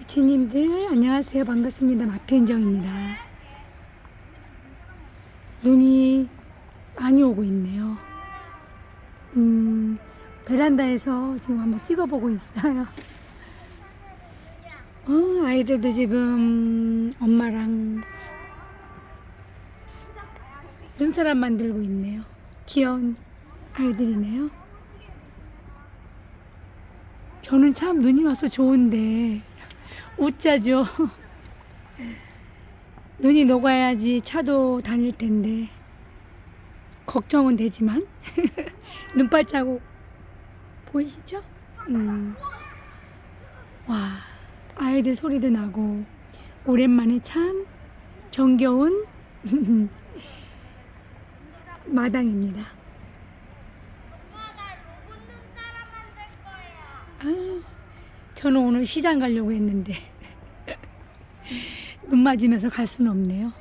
유치님들 안녕하세요. 반갑습니다. 마편정입니다. 눈이 많이 오고 있네요. 음 베란다에서 지금 한번 찍어보고 있어요. 어, 아이들도 지금 엄마랑 눈사람 만들고 있네요. 귀여운 아이들이네요. 저는 참 눈이 와서 좋은데 웃자죠. 눈이 녹아야지 차도 다닐 텐데 걱정은 되지만 눈발 자국 보이시죠? 음. 와 아이들 소리도 나고 오랜만에 참 정겨운 마당입니다. 아, 저는 오늘 시장 가려고 했는데 눈 맞으면서 갈 수는 없네요.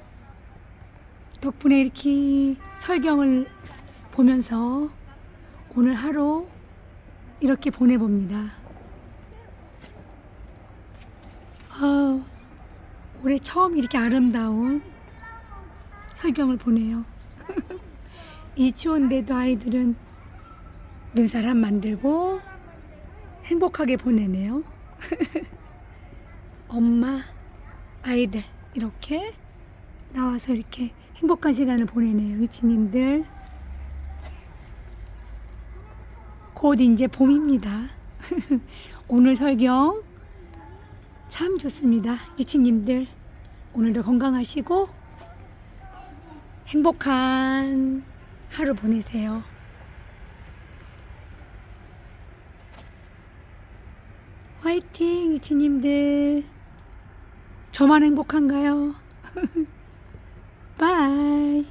덕분에 이렇게 설경을 보면서 오늘 하루 이렇게 보내봅니다. 아, 올해 처음 이렇게 아름다운 설경을 보내요. 이 추운데도 아이들은 눈사람 만들고 행복하게 보내네요. 엄마, 아이들 이렇게 나와서 이렇게 행복한 시간을 보내네요. 유치님들. 곧 이제 봄입니다. 오늘 설경 참 좋습니다. 유치님들 오늘도 건강하시고 행복한 하루 보내세요. 화이팅 이치님들 저만 행복한가요? 바이